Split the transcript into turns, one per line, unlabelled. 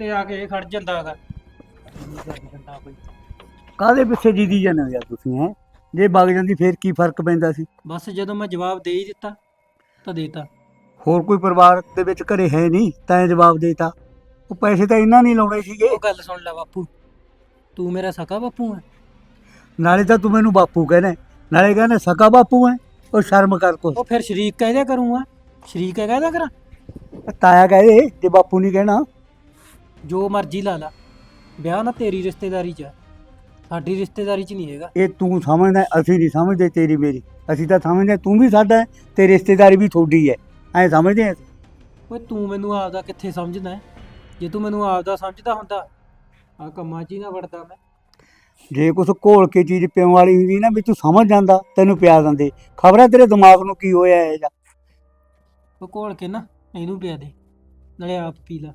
ਉੱਤੇ ਆ ਕੇ ਖੜ ਜਾਂਦਾ ਹੈਗਾ। ਕੋਈ
ਕਾਹਦੇ ਪਿੱਛੇ ਜਿੱਦੀ ਜਾਂਦੇ ਹੋ ਯਾਰ ਤੁਸੀਂ ਹੈ? ਜੇ ਵਗ ਜਾਂਦੀ ਫੇਰ ਕੀ ਫ਼ਰਕ ਪੈਂਦਾ ਸੀ?
ਬਸ ਜਦੋਂ ਮੈਂ ਜਵਾਬ ਦੇ ਹੀ ਦਿੱਤਾ ਤਾਂ ਦੇਤਾ।
ਹੋਰ ਕੋਈ ਪਰਿਵਾਰ ਦੇ ਵਿੱਚ ਘਰੇ ਹੈ ਨਹੀਂ ਤਾਂ ਇਹ ਜਵਾਬ ਦੇਤਾ। ਉਹ ਪੈਸੇ ਤਾਂ ਇਹਨਾਂ ਨਹੀਂ ਲਾਉਣੇ ਸੀਗੇ।
ਉਹ ਗੱਲ ਸੁਣ ਲੈ ਬਾਪੂ ਤੂੰ ਮੇਰਾ ਸਕਾ ਬਾਪੂ ਹੈ?
ਨਾਲੇ ਤਾਂ ਤੂੰ ਮੈਨੂੰ ਬਾਪੂ ਕਹਿੰਦਾ ਨਾਲੇ ਕਹਿੰਦਾ ਸਕਾ ਬਾਪੂ ਹੈ? ਉਹ ਸ਼ਰਮ ਕਰ ਕੋ
ਉਹ ਫਿਰ ਸ਼ਰੀਕ ਕਹਿਦਿਆ ਕਰੂੰਗਾ ਸ਼ਰੀਕ ਹੈ ਕਹਿਦਿਆ ਕਰਾਂ?
ਤਾਇਆ ਕਹੇ ਜੇ ਬਾਪੂ ਨਹੀਂ ਕਹਿਣਾ
ਜੋ ਮਰਜ਼ੀ ਲਾ ਲਾ। ਵਿਆਹ ਨਾ ਤੇਰੀ ਰਿਸ਼ਤੇਦਾਰੀ 'ਚ ਹੈ ਸਾਡੀ ਰਿਸ਼ਤੇਦਾਰੀ 'ਚ ਨਹੀਂ ਹੈਗਾ।
ਇਹ ਤੂੰ ਸਮਝਦਾ ਅਸੀਂ ਨਹੀਂ ਸਮਝਦੇ ਤੇਰੀ ਮੇਰੀ। ਅਸੀਂ ਤਾਂ ਸਮਝਦੇ ਤੂੰ ਵੀ ਸਾਡਾ ਹੈ, ਤੇ ਰਿਸ਼ਤੇਦਾਰੀ ਵੀ ਤੁਹਾਡੀ ਹੈ। ਐ ਸਮਝਦੇ ਹਾਂ ਅਸੀਂ।
ਓਏ ਤੂੰ ਮੈਨੂੰ ਆਪਦਾ ਕਿੱਥੇ ਸਮਝਦਾ ਹੈ? ਜੇ ਤੂੰ ਮੈਨੂੰ ਆਪਦਾ ਸਮਝਦਾ ਹੁੰਦਾ ਆ ਕੰਮਾਂ 'ਚ ਹੀ ਨਾ ਵੜਦਾ ਮੈਂ।
ਜੇ ਕੁਛ ਘੋਲ ਕੇ ਚੀਜ਼ ਪਿਉਣ ਵਾਲੀ ਹੁੰਦੀ ਨਾ ਵੀ ਤੂੰ ਸਮਝ ਜਾਂਦਾ ਤੈਨੂੰ ਪਿਆ ਦਿੰਦੇ। ਖਬਰਾਂ ਤੇਰੇ ਦਿਮਾਗ ਨੂੰ ਕੀ ਹੋਇਆ ਇਹ ਜਾਂ
ਉਹ ਘੋਲ ਕੇ ਨਾ ਇਹਨੂੰ ਪਿਆ ਦੇ। ਨਾਲੇ ਆਪ ਪੀ ਲਾ।